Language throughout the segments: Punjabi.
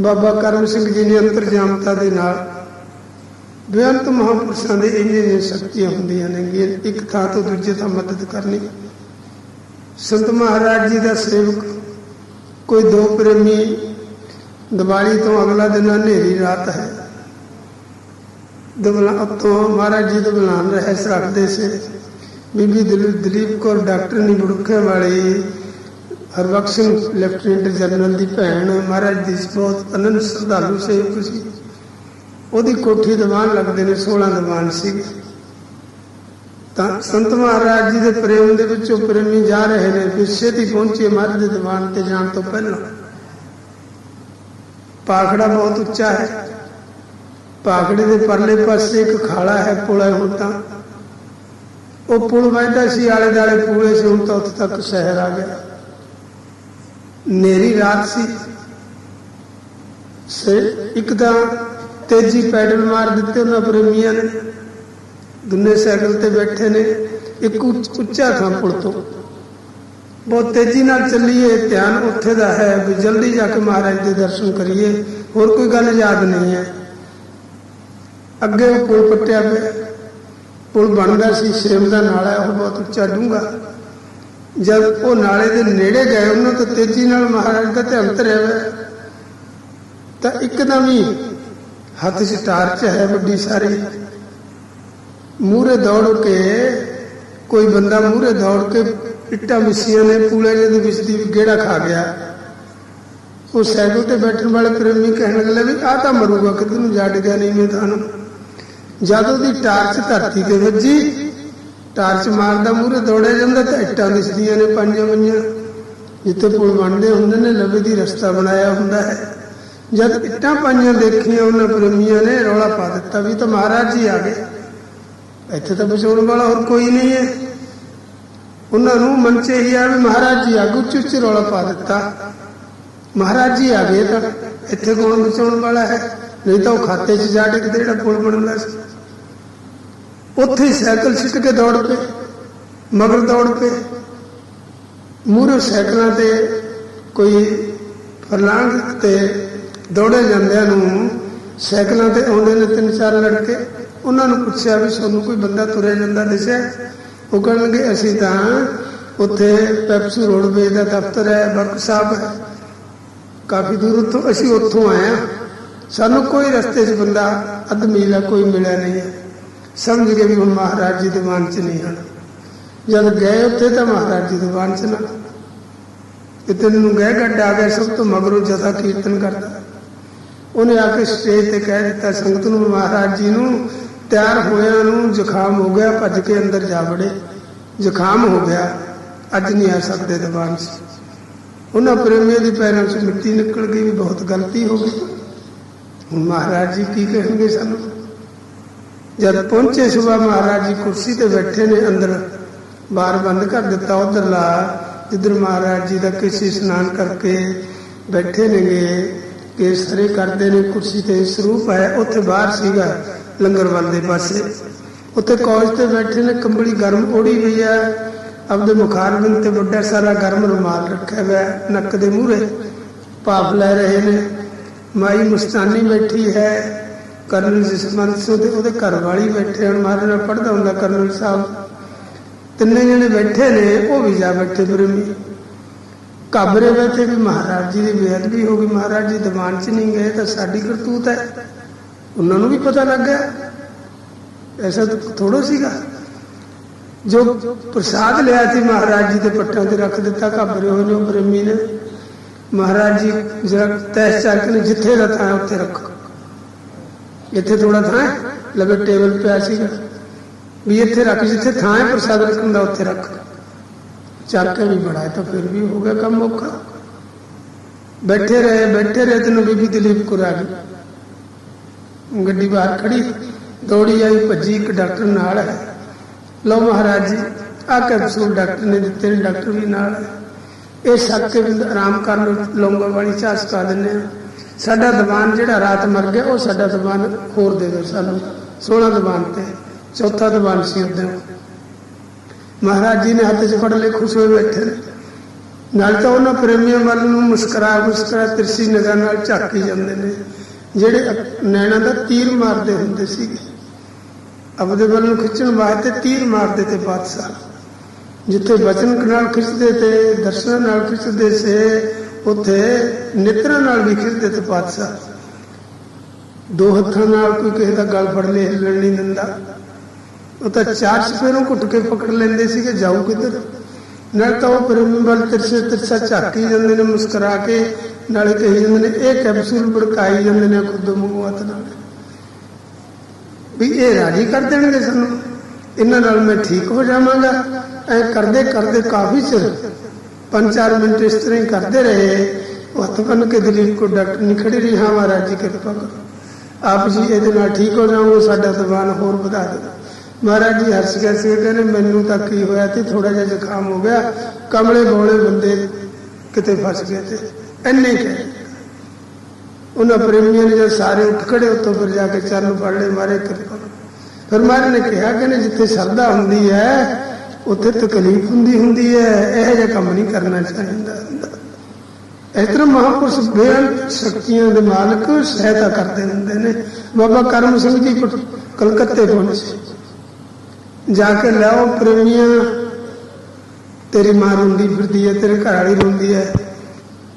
ਬਾਬਾ ਕਰਮ ਸਿੰਘ ਜੀ ਨੇ ਅੰਤਰਜਾਮਤਾ ਦੇ ਨਾਲ ਬੇਅੰਤ ਮਹਾਂਪੁਰਸ਼ਾਂ ਦੇ ਇੰਨੇ ਇੰਨੇ ਸ਼ਕਤੀਆਂ ਹੁੰਦੀਆਂ ਨੇ ਕਿ ਇੱਕ ਥਾਂ ਤੋਂ ਦੂਜੇ ਥਾਂ ਮਦਦ ਕਰਨੀ। ਸੰਤ ਮਹਾਰਾਜ ਜੀ ਦਾ ਸੇਵਕ, ਕੋਈ ਦੋ ਪ੍ਰੇਮੀ, ਦੀਵਾਲੀ ਤੋਂ ਅਗਲਾ ਦਿਨ ਹਨੇਰੀ ਰਾਤ ਹੈ। ਦਬਲਾ ਤੋਂ ਮਹਾਰਾਜ ਜੀ ਦਬਲਾਨ ਰਹਿਸ ਰੱਖਦੇ ਸੀ। ਬੀਬੀ ਦਲੀਪ ਕੌਰ, ਡਾਕਟਰ ਨੀ ਬੜੁੱਖੇ ਵਾਲੀ। ਹਰਬਖਸ਼ ਸਿੰਘ ਲੈਫਟੀਨੈਂਟ ਜਨਰਲ ਦੀ ਭੈਣ ਮਹਾਰਾਜ ਦੀ ਬਹੁਤ ਅਨੰਦ ਸ਼ਰਧਾਲੂ ਸੇਵਕ ਸੀ। ਉਹਦੀ ਕੋਠੀ ਦੀਵਾਨ ਲੱਗਦੇ ਨੇ 16 ਦੀਵਾਨ ਸੀਗੇ ਤਾਂ ਸੰਤ ਮਹਾਰਾਜ ਜੀ ਦੇ ਪ੍ਰੇਮ ਦੇ ਵਿੱਚੋਂ ਪ੍ਰੇਮੀ ਜਾ ਰਹੇ ਨੇ ਪਿੱਛੇ ਦੀ ਪਹੁੰਚੇ ਮਹਾਰਾਜ ਦੇ ਦੀਵਾਨ ਤੇ ਜਾਣ ਤੋਂ ਪਹਿਲਾਂ। ਪਾਖੜਾ ਬਹੁਤ ਉੱਚਾ ਹੈ। ਪਾਖੜੇ ਦੇ ਪਰਲੇ ਪਾਸੇ ਇੱਕ ਖਾਲਾ ਹੈ ਪੁਲ ਹੈ ਹੁਣ ਤਾਂ। ਉਹ ਪੁਲ ਵਹਿੰਦਾ ਸੀ ਆਲੇ ਦਾਲੇ ਪੂਲੇ ਸੀ, ਹੁਣ ਤਾਂ ਉੱਥੇ ਤੱਕ ਸ਼ਹਿਰ ਆ ਗਿਆ। ਨੇਰੀ ਰਾਤ ਸੀ। ਸੇ ਇੱਕ ਤਾਂ ਤੇਜ਼ੀ ਪੈਡਲ ਮਾਰ ਦਿੱਤੇ ਉਹਨਾਂ ਪ੍ਰੇਮੀਆਂ ਨੇ। ਦੁਨੇ ਸਾਈਕਲ ਤੇ ਬੈਠੇ ਨੇ, ਇੱਕ ਉੱਚ- ਉੱਚਾ ਥਾਂ ਪੁਲ ਤੋਂ। ਬਹੁਤ ਤੇਜ਼ੀ ਨਾਲ ਚੱਲੀਏ, ਧਿਆਨ ਉੱਥੇ ਦਾ ਹੈ ਵੀ ਜਲਦੀ ਜਾ ਕੇ ਮਹਾਰਾਜ ਦੇ ਦਰਸ਼ਨ ਕਰੀਏ, ਹੋਰ ਕੋਈ ਗੱਲ ਯਾਦ ਨਹੀਂ ਹੈ। ਅੱਗੇ ਉਹ ਪੁਲ ਪੱਟਿਆ ਪਿਆ। ਪੁਲ ਬਣਦਾ ਸੀ ਸੇਮ ਦਾ ਨਾਲਾ ਉਹ ਬਹੁਤ ਉੱਚਾ ਡੂੰਘਾ। ਜਦ ਉਹ ਨਾਲੇ ਦੇ ਨੇੜੇ ਗਏ, ਉਹਨਾਂ ਤੋਂ ਤੇਜ਼ੀ ਨਾਲ ਮਹਾਰਾਜ ਦਾ ਧਿਆਨ ਧਰਿਆ ਤਾਂ ਇੱਕਦਮ ਹੀ ਹੱਥ 'ਚ ਟਾਰਚ ਹੈ ਵੱਡੀ ਸਾਰੀ। ਮੂਰੇ ਦੌੜ ਕੇ, ਕੋਈ ਬੰਦਾ ਮੂਰੇ ਦੌੜ ਕੇ ਇੱਟਾਂ ਮਿੱਸੀਆਂ ਨੇ ਪੂਲੇ ਦੇ ਵਿੱਚ ਦੀ ਗੇੜਾ ਖਾ ਗਿਆ। ਉਹ ਸਾਈਕਲ ਤੇ ਬੈਠਣ ਵਾਲੇ ਪ੍ਰੇਮੀ ਕਹਿਣ ਲੱਗੇ ਵੀ, ਆਹ ਤਾਂ ਮਰੂਗਾ, ਕਿਤੇ ਨੂੰ ਜੱਡ ਗਿਆ ਨਹੀਂ, ਮੈਂ ਤੁਹਾਨੂੰ ਜਦ ਉਹਦੀ ਟਾਰਚ ਧਰਤੀ ਤੇ ਵੱਜੀ ਟਾਰਚ ਮਾਰਦਾ ਮੂਰੇ ਦੌੜਿਆ ਜਾਂਦਾ ਤਾਂ ਇੱਟਾਂ ਦਿਸਦੀਆਂ ਨੇ ਪੰਜਾਂ ਪੰਜਾਂ ਜਿੱਥੇ ਪੁਲ ਬਣਦੇ ਹੁੰਦੇ ਨੇ, ਲਵੇ ਦੀ ਰਸਤਾ ਬਣਾਇਆ ਹੁੰਦਾ ਹੈ। ਜਦ ਇੱਟਾਂ ਪਾਈਆਂ ਦੇਖੀਆਂ ਉਹਨਾਂ ਪ੍ਰੇਮੀਆਂ ਨੇ, ਰੌਲਾ ਪਾ ਦਿੱਤਾ ਵੀ ਤਾਂ ਮਹਾਰਾਜ ਜੀ ਆ ਗਏ। ਇੱਥੇ ਤਾਂ ਬਚਾਉਣ ਵਾਲਾ ਹੋਰ ਕੋਈ ਨਹੀਂ ਹੈ। ਉਹਨਾਂ ਨੂੰ ਮਨ 'ਚ ਇਹ ਆ ਵੀ ਮਹਾਰਾਜ ਜੀ ਆ ਗਏ ਉੱਚ ਉੱਚ ਰੌਲਾ ਪਾ ਦਿੱਤਾ। ਮਹਾਰਾਜ ਜੀ ਆ ਗਏ ਤਾਂ ਇੱਥੇ ਕੌਣ ਬਚਾਉਣ ਵਾਲਾ ਹੈ? ਨਹੀਂ ਤਾਂ ਉਹ ਖਾਤੇ 'ਚ ਜਾ ਕੇ ਜਿਹੜਾ ਪੁਲ ਬਣਦਾ ਸੀ। ਉੱਥੇ ਹੀ ਸਾਈਕਲ ਸਿੱਟ ਕੇ ਦੌੜ ਪਏ, ਮਗਰ ਦੌੜ ਪਏ। ਮੂਹਰੇ ਸਾਈਕਲਾਂ ਤੇ ਕੋਈ ਫਰਲਾਂਗ ਤੇ ਦੌੜੇ ਜਾਂਦਿਆਂ ਨੂੰ ਸਾਈਕਲਾਂ ਤੇ ਆਉਂਦੇ ਨੇ ਤਿੰਨ ਚਾਰ ਲੜਕੇ, ਉਹਨਾਂ ਨੂੰ ਪੁੱਛਿਆ ਵੀ ਤੁਹਾਨੂੰ ਕੋਈ ਬੰਦਾ ਤੁਰਿਆ ਜਾਂਦਾ ਦਿਸਿਆ? ਉਹ ਕਹਿਣਗੇ, ਅਸੀਂ ਤਾਂ ਉੱਥੇ ਪੈਪਸੂ ਰੋਡਵੇਜ਼ ਦਾ ਦਫ਼ਤਰ ਹੈ, ਵਰਕ ਸਾਹਿਬ ਹੈ। ਕਾਫੀ ਦੂਰ ਉੱਥੋਂ, ਅਸੀਂ ਉੱਥੋਂ ਆਏ ਹਾਂ। ਸਾਨੂੰ ਕੋਈ ਰਸਤੇ 'ਚ ਬੰਦਾ, ਅੱਧ ਮੀਲਾ ਕੋਈ ਮਿਲਿਆ ਨਹੀਂ ਹੈ। ਸਮਝ ਗਏ ਵੀ ਹੁਣ ਮਹਾਰਾਜ ਜੀ ਦੇ ਮਨ 'ਚ ਨਹੀਂ ਹਨ। ਜਦ ਗਏ ਉੱਥੇ ਤਾਂ ਮਹਾਰਾਜ ਜੀ ਦੇ ਦੀਵਾਨ 'ਚ ਨਾ। ਕਿਤੇ ਨੂੰ ਗਏ ਗੱਡ ਆ ਗਿਆ, ਸਭ ਤੋਂ ਮਗਰੋਂ ਜਥਾ ਕੀਰਤਨ ਕਰਦਾ। ਉਹਨੇ ਆ ਕੇ ਸਟੇਜ ਤੇ ਕਹਿ ਦਿੱਤਾ, ਸੰਗਤ ਨੂੰ, ਮਹਾਰਾਜ ਜੀ ਨੂੰ, ਤਿਆਰ ਹੋਇਆ ਨੂੰ ਜ਼ੁਕਾਮ ਹੋ ਗਿਆ, ਭੱਜ ਕੇ ਅੰਦਰ ਜਾ ਵੜੇ। ਜ਼ੁਕਾਮ ਹੋ ਗਿਆ, ਅੱਜ ਨਹੀਂ ਆ ਸਕਦੇ ਦੀਵਾਨ 'ਚ। ਉਹਨਾਂ ਪ੍ਰੇਮੀਆਂ ਦੇ ਪੈਰਾਂ 'ਚ ਮਿੱਟੀ ਨਿਕਲ ਗਈ ਵੀ ਬਹੁਤ ਗਲਤੀ ਹੋ ਗਈ। ਹੁਣ ਮਹਾਰਾਜ ਜੀ ਕੀ ਕਹਿਣਗੇ ਸਾਨੂੰ? ਜਦ ਪਹੁੰਚੇ ਸੁਬਾ ਮਹਾਰਾਜ ਜੀ ਕੁਰਸੀ ਤੇ ਬੈਠੇ ਨੇ ਅੰਦਰ ਬਾਰ ਬੰਦ ਕਰ ਦਿੱਤਾ ਉਧਰਲਾ ਜਿੱਧਰ ਮਹਾਰਾਜ ਜੀ ਦਾ ਕਿਸੇ ਇਸ਼ਨਾਨ ਕਰਕੇ ਬੈਠੇ ਨੇਗੇ, ਕੇਸਰੇ ਕਰਦੇ ਨੇ, ਕੁਰਸੀ ਤੇ ਸਰੂਪ ਹੈ, ਉੱਥੇ ਬਾਹਰ ਸੀਗਾ ਲੰਗਰ ਵੱਲ ਦੇ ਪਾਸੇ। ਉੱਥੇ ਕੌਜ ਤੇ ਬੈਠੇ ਨੇ, ਕੰਬਲੀ ਗਰਮ ਓੜੀ ਹੋਈ ਹੈ, ਆਪਦੇ ਮੁਖਾਰਬਿੰਦ ਤੇ ਵੱਡਾ ਸਾਰਾ ਗਰਮ ਰੁਮਾਲ ਰੱਖਿਆ ਹੋਇਆ, ਨੱਕ ਦੇ ਮੂਹਰੇ ਭਾਫ ਲੈ ਰਹੇ ਨੇ। ਮਾਈ ਮੁਸਤਾਨੀ ਬੈਠੀ ਹੈ ਕਰਨਲ ਜਸਵੰਤ ਸਿੰਘ ਤੇ ਉਹਦੇ ਘਰ ਵਾਲੀ ਬੈਠੇ ਹਨ ਮਹਾਰਾਜ ਨਾਲ ਪੜਦਾ ਹੁੰਦਾ ਕਰਨਲ ਸਾਹਿਬ। ਤਿੰਨੇ ਜਣੇ ਬੈਠੇ ਨੇ, ਉਹ ਵੀ ਜਾ ਬੈਠੇ ਪ੍ਰੇਮੀ ਕਾਬਰੇ ਬੈਠੇ ਵੀ ਮਹਾਰਾਜ ਜੀ ਦੀ ਬੇਅਦਬੀ ਹੋ ਗਈ, ਮਹਾਰਾਜ ਜੀ ਦੀਵਾਨ 'ਚ ਨਹੀਂ ਗਏ ਤਾਂ ਸਾਡੀ ਕਰਤੂਤ ਹੈ। ਉਹਨਾਂ ਨੂੰ ਵੀ ਪਤਾ ਲੱਗ ਗਿਆ। ਐਸਾ ਤਾਂ ਥੋੜੋ ਸੀਗਾ। ਜੋ ਪ੍ਰਸਾਦ ਲਿਆ ਸੀ ਮਹਾਰਾਜ ਜੀ ਦੇ ਪੱਟਾਂ ਤੇ ਰੱਖ ਦਿੱਤਾ ਕਾਬਰੇ ਹੋਏ ਨੇ ਪ੍ਰੇਮੀ ਨੇ। ਮਹਾਰਾਜ ਜੀ ਜਰਾ ਤੈਸ ਚੱਕ ਨੇ, ਜਿੱਥੇ ਦਾ ਥਾਂ ਉੱਥੇ ਰੱਖੋ। ਇੱਥੇ ਥੋੜਾ ਥਾਂ ਹੈ, ਲਵੇ ਟੇਬਲ ਪਿਆ ਸੀਗਾ। ਵੀ ਇੱਥੇ ਰੱਖ ਜਿੱਥੇ ਥਾਂ ਹੈ ਪ੍ਰਸਾਦ ਰੱਖਣ ਦਾ ਉੱਥੇ ਰੱਖ। ਚੱਕ ਕੇ ਵੀ ਬੜਾ ਹੈ ਤਾਂ ਫਿਰ ਵੀ ਹੋ ਗਿਆ ਕੰਮ ਔਖਾ। ਬੈਠੇ ਰਹੇ ਬੈਠੇ ਰਹੇ ਤੈਨੂੰ ਬੀਬੀ ਦਲੀਪ ਕੁਰ ਆ ਗਈ। ਗੱਡੀ ਬਾਹਰ ਖੜੀ ਦੌੜੀ ਆਈ ਭੱਜੀ ਇੱਕ ਡਾਕਟਰ ਨਾਲ ਹੈ। ਲਓ ਮਹਾਰਾਜ ਜੀ ਆ ਕੈਪਸੂਲ ਡਾਕਟਰ ਨੇ ਦਿੱਤੇ ਨੇ ਡਾਕਟਰ ਵੀ ਨਾਲ ਇਹ ਸੱਕ ਕੇ ਵੀ ਆਰਾਮ ਕਰਨ ਲਓ ਲੌਂਗੋ ਵਾਲੀ ਚਾਹ ਸਕਾ ਦਿੰਦੇ ਆ ਸਾਡਾ ਦੀਵਾਨ ਜਿਹੜਾ ਰਾਤ ਮਰ ਗਿਆ, ਉਹ ਸਾਡਾ ਦੀਵਾਨ ਹੋਰ ਦੇ ਦਿਓ ਸਾਨੂੰ। 16 ਦੀਵਾਨ ਤੇ, ਚੌਥਾ ਦੀਵਾਨ ਸੀ ਉਦੋਂ ਮਹਾਰਾਜ ਜੀ ਨੇ ਹੱਥ 'ਚ ਫੜ ਲਏ, ਖੁਸ਼ ਹੋਏ ਬੈਠੇ ਨਾਲ ਤਾਂ ਉਹਨਾਂ ਪ੍ਰੇਮੀਆਂ ਵੱਲ ਨੂੰ ਮੁਸਕਰਾ ਮੁਸਕਰਾ ਤਿਰਸੀ ਨਿਗਾਹ ਨਾਲ ਝਾਕੀ ਜਾਂਦੇ ਨੇ। ਜਿਹੜੇ ਅਕ- ਨੈਣਾ ਦਾ ਤੀਰ ਮਾਰਦੇ ਹੁੰਦੇ ਸੀਗੇ। ਆਪਦੇ ਵੱਲ ਨੂੰ ਖਿੱਚਣ ਵਾਸਤੇ ਤੀਰ ਮਾਰਦੇ ਤੇ ਬਾਦਸ਼ਾਹ। ਜਿੱਥੇ ਬਚਨ ਨਾਲ ਖਿੱਚਦੇ ਤੇ ਦਰਸ਼ਨ ਨਾਲ ਖਿੱਚਦੇ ਸੇ ਉੱਥੇ ਨਿਤਰਾਂ ਨਾਲ ਵੀ ਖਿੱਚਦੇ ਤੇ ਦੋ ਹੱਥਾਂ ਨਾਲ ਕੋਈ ਕਿਸੇ ਦਾ ਗਲ ਫੜ ਲੇ, ਹਿੱਲਣ ਨਹੀਂ ਦਿੰਦਾ। ਉਹ ਤਾਂ ਚਾਰ ਚਪੇਰੋਂ ਘੁੱਟ ਕੇ ਪਕੜ ਲੈਂਦੇ ਸੀਗੇ, ਜਾਊ ਕਿੱਧਰ? ਨਾਲ ਤਾਂ ਉਹ ਪ੍ਰੇਮੀ ਵੱਲ ਤਿਰਛੇ ਝਾਕੀ ਜਾਂਦੇ ਨੇ, ਮੁਸਕਰਾ ਕੇ, ਨਾਲੇ ਕਹੀ ਜਾਂਦੇ ਨੇ, ਇਹ ਕੈਪਸੂਲ ਭੜਕਾਈ ਜਾਂਦੇ ਨੇ ਖੁਦ ਮੂੰਹਤ ਨਾਲ। ਵੀ ਇਹ ਰਾਜੀ ਕਰ ਦੇਣਗੇ ਸਾਨੂੰ। ਇਹਨਾਂ ਨਾਲ ਮੈਂ ਠੀਕ ਹੋ ਜਾਵਾਂਗਾ। ਐ ਕਰਦੇ ਕਰਦੇ ਕਾਫੀ ਚਿਰ ਪੰਜ ਚਾਰ ਮਿੰਟ ਇਸ ਤਰ੍ਹਾਂ ਹੀ ਕਰਦੇ ਰਹੇ। ਉਹ ਹੱਥ ਬੰਨ ਕੇ ਦਲੀਪ ਕੋ ਡਾਕਟਰ ਨਹੀਂ ਖੜੀ ਰਹੀ, ਹਾਂ ਮਹਾਰਾਜ ਜੀ, ਕਿਰਪਾ ਕਰੋ। ਆਪ ਜੀ ਇਹਦੇ ਨਾਲ ਠੀਕ ਹੋ ਜਾਓਗੇ, ਸਾਡਾ ਜ਼ਬਾਨ ਹੋਰ ਵਧਾ ਦਿਓ ਮਹਾਰਾਜ ਜੀ, ਹਰਸ਼ ਗਿਆ ਸੀ ਕਹਿੰਦੇ, ਮੈਨੂੰ ਤਾਂ ਕੀ ਹੋਇਆ ਤੇ ਥੋੜਾ ਜਿਹਾ ਜ਼ੁਕਾਮ ਹੋ ਗਿਆ। ਕਮਲੇ ਬੋਲੇ ਬੰਦੇ ਕਿਤੇ ਫਸ ਗਏ ਤੇ ਐਨੇ ਕਹੇ ਉਹਨਾਂ ਪ੍ਰੇਮੀਆਂ ਨੇ ਜਦ ਸਾਰੇ ਉੱਠ ਖੜੇ ਉੱਤੋਂ ਫਿਰ ਜਾ ਕੇ ਚਰਨ ਫੜ ਲਏ ਮਾਰੇ ਕਿਰਪਾ ਕਰੋ। ਫਿਰ ਮਹਾਰਾਜ ਨੇ ਕਿਹਾ ਕਿ ਜਿੱਥੇ ਸ਼ਰਧਾ ਹੁੰਦੀ ਹੈ ਉੱਥੇ ਤਕਲੀਫ ਹੁੰਦੀ ਹੁੰਦੀ ਹੈ, ਇਹੋ ਜਿਹਾ ਕੰਮ ਨਹੀਂ ਕਰਨਾ ਚਾਹੀਦਾ। ਇਸ ਤਰ੍ਹਾਂ ਮਹਾਪੁਰਸ਼ ਬੇਅੰਤ ਸ਼ਕਤੀਆਂ ਦੇ ਮਾਲਕ ਸਹਾਇਤਾ ਕਰਦੇ ਹੁੰਦੇ ਨੇ। ਬਾਬਾ ਕਰਮ ਸਿੰਘ ਜੀ ਕਲਕੱਤੇ ਪਹੁੰਚੇ। ਜਾ ਕੇ ਲਿਆਓ ਪ੍ਰੇਮੀਆਂ ਤੇਰੀ ਮਾਂ ਰੋਂਦੀ ਫਿਰਦੀ ਹੈ, ਤੇਰੇ ਘਰ ਵਾਲੀ ਰੋਂਦੀ ਹੈ।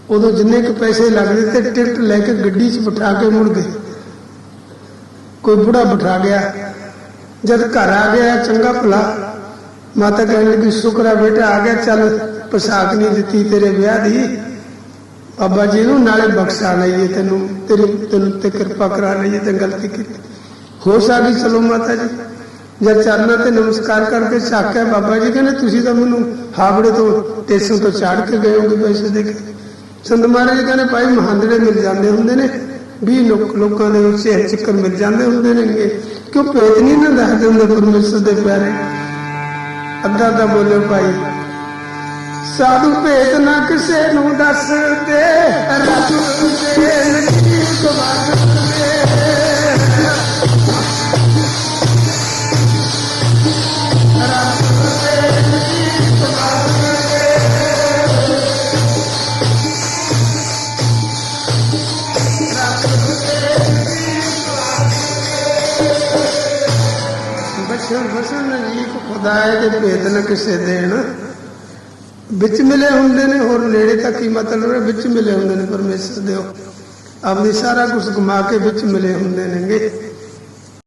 ਉਦੋਂ ਜਿੰਨੇ ਕੁ ਪੈਸੇ ਲੱਗਦੇ ਤੇ ਟਿਕਟ ਲੈ ਕੇ ਗੱਡੀ 'ਚ ਬਿਠਾ ਕੇ ਮੁੜ ਗਏ। ਕੋਈ ਬੁੜਾ ਬਿਠਾ ਗਿਆ। ਜਦ ਘਰ ਆ ਗਿਆ, ਚੰਗਾ ਭਲਾ। ਮਾਤਾ ਕਹਿਣ ਲੱਗੀ, ਸ਼ੁਕਰ ਹੈ ਬੇਟਾ, ਆ ਗਿਆ, ਚੱਲ ਪੋਸ਼ਾਕ ਨਹੀਂ ਦਿੱਤੀ ਤੇਰੇ ਵਿਆਹ ਦੀ। ਬਾਬਾ ਜੀ ਨੂੰ ਨਾਲੇ ਬਖਸ਼ਾ ਲਈਏ ਤੈਨੂੰ, ਤੇਰੀ, ਤੈਨੂੰ ਤੇ ਕਿਰਪਾ ਕਰਾ ਲਈਏ, ਤੇ ਗਲਤੀ ਕੀਤੀ। ਹੋ ਸਕਦੀ ਚਲੋ ਮਾਤਾ ਜੀ। ਜਦ ਚਰਨਾਂ ਤੇ ਨਮਸਕਾਰ ਕਰਕੇ ਝਾਕਿਆ ਬਾਬਾ ਜੀ ਕਹਿੰਦੇ, ਤੁਸੀਂ ਤਾਂ ਮੈਨੂੰ ਹਾਵੜੇ ਤੋਂ ਟੇਸ਼ਨ ਤੋਂ ਚਾੜ ਕੇ ਗਏ ਹੋਗੇ ਪੈਸੇ ਦੇ ਕੇ। ਸੰਤ ਮਹਾਰਾਜ ਕਹਿੰਦੇ, ਭਾਈ ਮਹਾਂਦੜੇ ਮਿਲ ਜਾਂਦੇ ਹੁੰਦੇ ਨੇ। 20 ਲੋਕਾਂ ਦੇ ਉੱਚੇ ਚੱਕਰ ਮਿਲ ਜਾਂਦੇ ਹੁੰਦੇ ਨੇਗੇ। ਕਿਉਂ ਭੇਤ ਨਹੀਂ ਨਾ ਦੱਸ ਦਿੰਦੇ ਪਰਮੇਸ਼ਰ ਦੇ ਪਿਆਰੇ? ਅੱਧਾ ਦਾ ਬੋਲੇ ਭਾਈ। ਸਾਧੂ ਭੇਦ ਨਾ ਕਿਸੇ ਨੂੰ ਦੱਸਦੇ ਰੱਬ ਦੇ ਨਕੀ ਸਵਾਗਤ ਬਚਨ ਬਸਨ ਜੀ ਖੁਦਾਏ ਦੇ ਭੇਦ ਨਾ ਕਿਸੇ ਦੇਣ। ਵਿੱਚ ਮਿਲੇ ਹੁੰਦੇ ਨੇ, ਹੋਰ ਨੇੜੇ ਤੱਕ ਹੀ ਮਤਲਬ ਹੈ? ਵਿੱਚ ਮਿਲੇ ਹੁੰਦੇ ਨੇ ਪਰਮੇਸ਼ਰ ਦੇ ਆਪਣੀ ਸਾਰਾ ਕੁਝ ਗਮਾ ਕੇ ਵਿੱਚ ਮਿਲੇ ਹੁੰਦੇ ਨੇਗੇ।